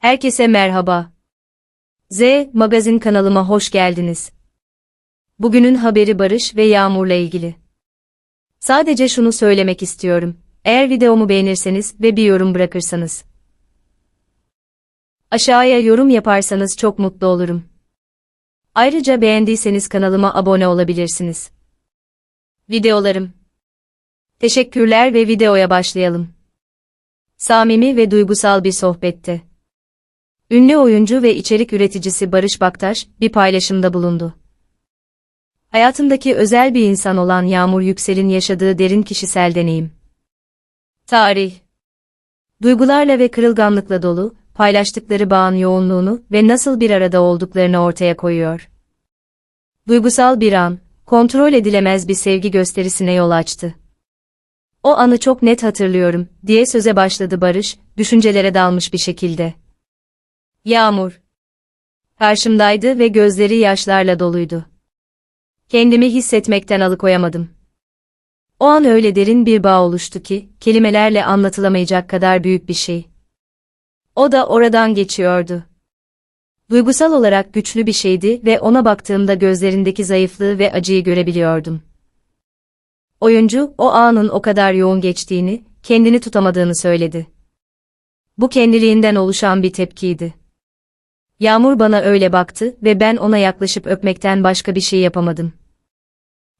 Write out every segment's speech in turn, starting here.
Herkese merhaba. Z Magazin kanalıma hoş geldiniz. Bugünün haberi Barış ve Yağmur'la ilgili. Sadece şunu söylemek istiyorum. Eğer videomu beğenirseniz ve bir yorum bırakırsanız. Aşağıya yorum yaparsanız çok mutlu olurum. Ayrıca beğendiyseniz kanalıma abone olabilirsiniz. Videolarım. Teşekkürler ve videoya başlayalım. Samimi ve duygusal bir sohbette. Ünlü oyuncu ve içerik üreticisi Barış Baktaş bir paylaşımda bulundu. Hayatımdaki özel bir insan olan Yağmur Yüksel'in yaşadığı derin kişisel deneyim. Tarih Duygularla ve kırılganlıkla dolu, paylaştıkları bağın yoğunluğunu ve nasıl bir arada olduklarını ortaya koyuyor. Duygusal bir an, kontrol edilemez bir sevgi gösterisine yol açtı. O anı çok net hatırlıyorum, diye söze başladı Barış, düşüncelere dalmış bir şekilde. Yağmur. Karşımdaydı ve gözleri yaşlarla doluydu. Kendimi hissetmekten alıkoyamadım. O an öyle derin bir bağ oluştu ki, kelimelerle anlatılamayacak kadar büyük bir şey. O da oradan geçiyordu. Duygusal olarak güçlü bir şeydi ve ona baktığımda gözlerindeki zayıflığı ve acıyı görebiliyordum. Oyuncu, o anın o kadar yoğun geçtiğini, kendini tutamadığını söyledi. Bu kendiliğinden oluşan bir tepkiydi. Yağmur bana öyle baktı ve ben ona yaklaşıp öpmekten başka bir şey yapamadım.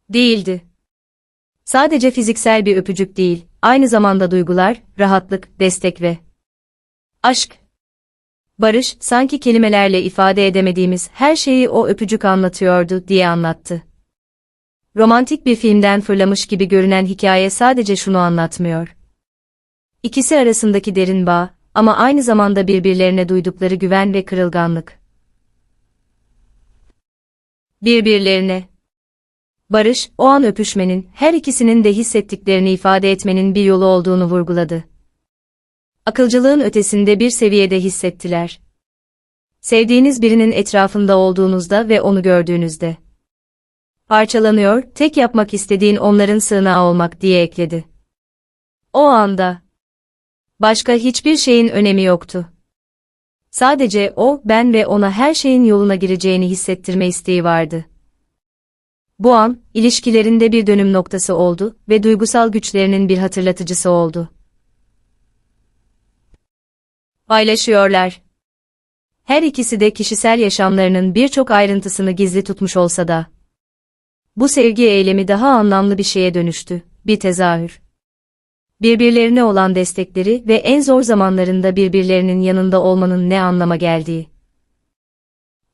Değildi. Sadece fiziksel bir öpücük değil, aynı zamanda duygular, rahatlık, destek ve aşk. Barış, sanki kelimelerle ifade edemediğimiz her şeyi o öpücük anlatıyordu diye anlattı. Romantik bir filmden fırlamış gibi görünen hikaye sadece şunu anlatmıyor. İkisi arasındaki derin bağ, ama aynı zamanda birbirlerine duydukları güven ve kırılganlık. Birbirlerine. Barış, o an öpüşmenin, her ikisinin de hissettiklerini ifade etmenin bir yolu olduğunu vurguladı. Akılcılığın ötesinde bir seviyede hissettiler. Sevdiğiniz birinin etrafında olduğunuzda ve onu gördüğünüzde. Parçalanıyor, tek yapmak istediğin onların sığınağı olmak diye ekledi. O anda. Başka hiçbir şeyin önemi yoktu. Sadece o, ben ve ona her şeyin yoluna gireceğini hissettirme isteği vardı. Bu an, ilişkilerinde bir dönüm noktası oldu ve duygusal güçlerinin bir hatırlatıcısı oldu. Paylaşıyorlar. Her ikisi de kişisel yaşamlarının birçok ayrıntısını gizli tutmuş olsa da. Bu sevgi eylemi daha anlamlı bir şeye dönüştü, bir tezahür birbirlerine olan destekleri ve en zor zamanlarında birbirlerinin yanında olmanın ne anlama geldiği.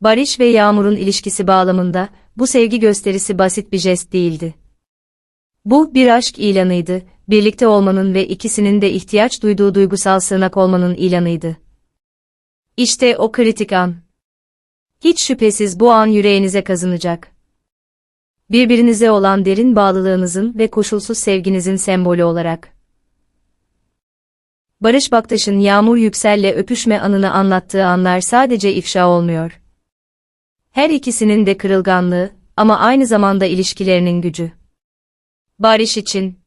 Barış ve Yağmur'un ilişkisi bağlamında, bu sevgi gösterisi basit bir jest değildi. Bu, bir aşk ilanıydı, birlikte olmanın ve ikisinin de ihtiyaç duyduğu duygusal sığınak olmanın ilanıydı. İşte o kritik an. Hiç şüphesiz bu an yüreğinize kazınacak. Birbirinize olan derin bağlılığınızın ve koşulsuz sevginizin sembolü olarak. Barış Baktaş'ın Yağmur Yüksel'le öpüşme anını anlattığı anlar sadece ifşa olmuyor. Her ikisinin de kırılganlığı ama aynı zamanda ilişkilerinin gücü. Barış için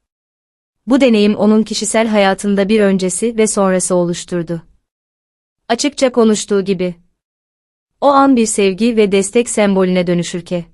bu deneyim onun kişisel hayatında bir öncesi ve sonrası oluşturdu. Açıkça konuştuğu gibi. O an bir sevgi ve destek sembolüne dönüşürke.